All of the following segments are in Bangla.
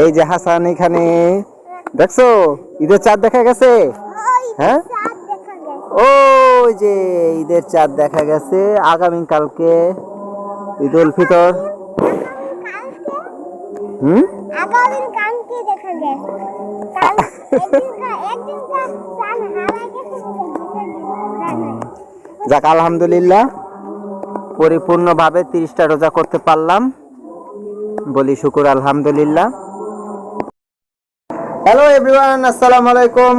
এই যে হাসান এখানে। দেখছ? ঈদের চাঁদ দেখা গেছে? হ্যাঁ? ওই যে ঈদের চাঁদ দেখা গেছে। আগামী কালকে ঈদ উল ফিতর। হুম। যাক আলহামদুলিল্লাহ। পরিপূর্ণভাবে তিরিশটা রোজা করতে পারলাম। বলি শুকুর আলহামদুলিল্লাহ। হ্যালো এভরিওয়ান আসসালামু আলাইকুম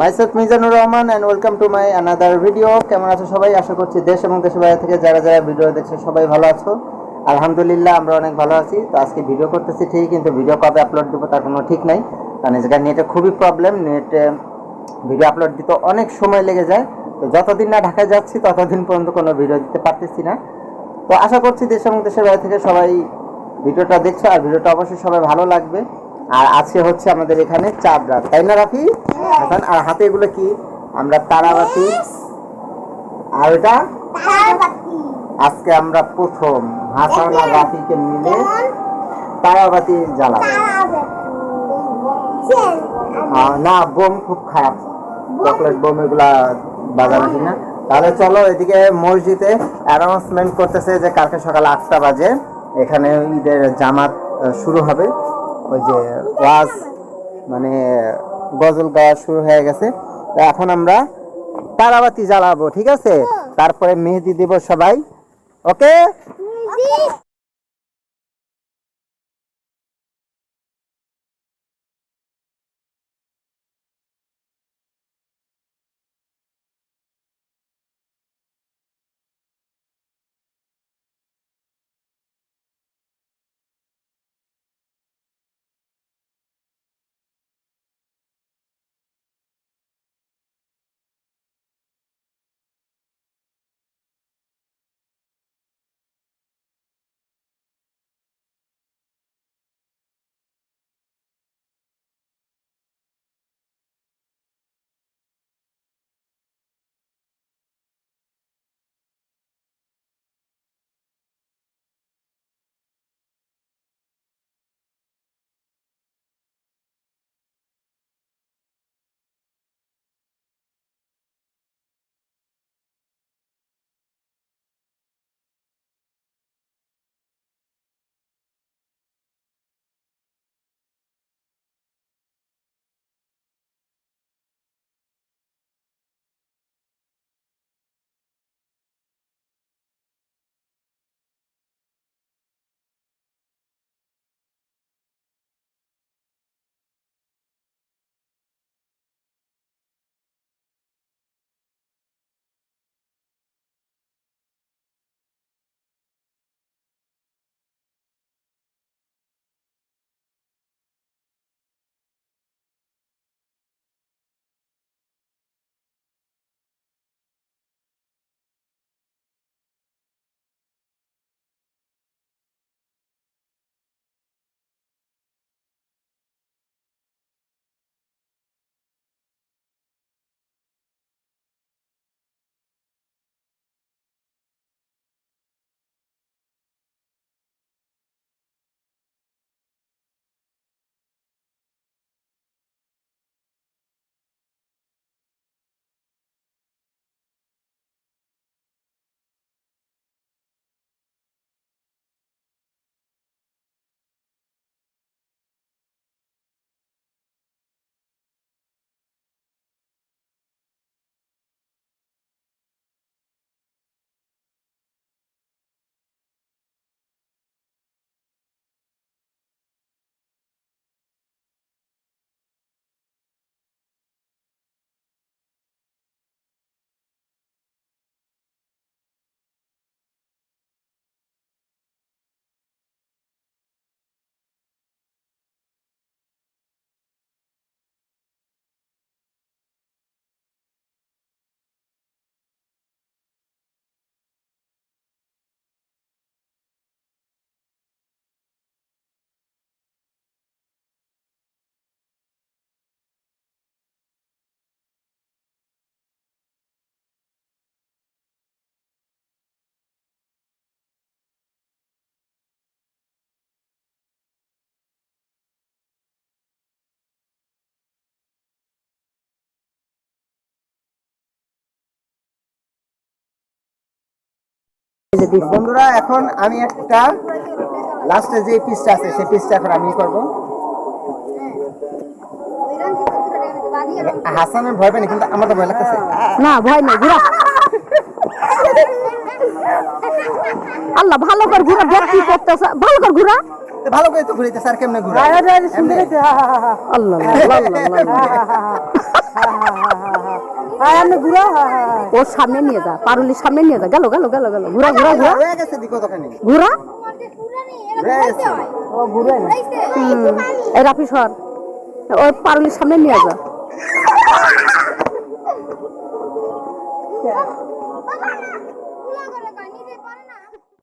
myself Mizanur Rahman and welcome to my another video কেমন আছো সবাই? আশা করছি দেশ এবং দেশের বাইরে থেকে যারা যারা ভিডিও দেখছে সবাই ভালো আছো। আলহামদুলিল্লাহ, আমরা অনেক ভালো আছি। তো আজকে ভিডিও করতেছি ঠিক কিন্তু ভিডিও কবে আপলোড দেবো তার কোনো ঠিক নাই। কারণ যেটা নেটে খুবই প্রবলেম নেটে ভিডিও আপলোড দিতে অনেক সময় লেগে যায়। তো যতদিন না ঢাকায় যাচ্ছি, ততদিন পর্যন্ত কোনো ভিডিও দিতে পারতেছি না। তো আশা করছি দেশ এবং দেশের বাইরে থেকে সবাই ভিডিওটা দেখছ, আর ভিডিওটা অবশ্যই সবাই ভালো লাগবে। আর আজকে হচ্ছে আমাদের এখানে রাত তাই না রাফি? হাসান আর হাতে এগুলো কি? আমরা তারাবাতি। আর এটা? আজকে আমরা প্রথম হাসান আর রাফিকে মিলে তারাবাতি জ্বালাবো। না বোম খুব খারাপ। চকলেট বোম এগুলা বাজানো ঠিক না তাহলে চলো এদিকে মসজিদে অ্যানাউন্সমেন্ট করতেছে যে কালকে সকাল আটটা বাজে। এখানে ঈদের জামাত শুরু হবে। ওই যে ওয়াজ মানে গজল গাওয়া শুরু হয়ে গেছে। এখন আমরা তারাবাতি জ্বালাবো ঠিক আছে? তারপরে মেহেদি দিব সবাই। ওকে? বন্ধুরা এখন আমি একটা লাস্টে যে পিসটা আছে সেই পিসটা এখন আমি করব। হাসানের ভয় পাই না, কিন্তু আমার তো ভয় লাগতেছে। না ভয় নেই ঘুরা। আল্লাহ ভালো কর ঘুরা কি করতেছে ভালো কর ঘুরা। ভালো করে তো ঘুরাইতে স্যার কেমনে ঘুরা এমনি? আল্লাহ আল্লাহ, ওর সামনে নিয়ে যা পারুলির সামনে নিয়ে যা গেল গেল গেল গেল ঘুরা ঘুরা ঘুরা ঘুরা এই রাফি সর ওই পারুলির সামনে নিয়ে যা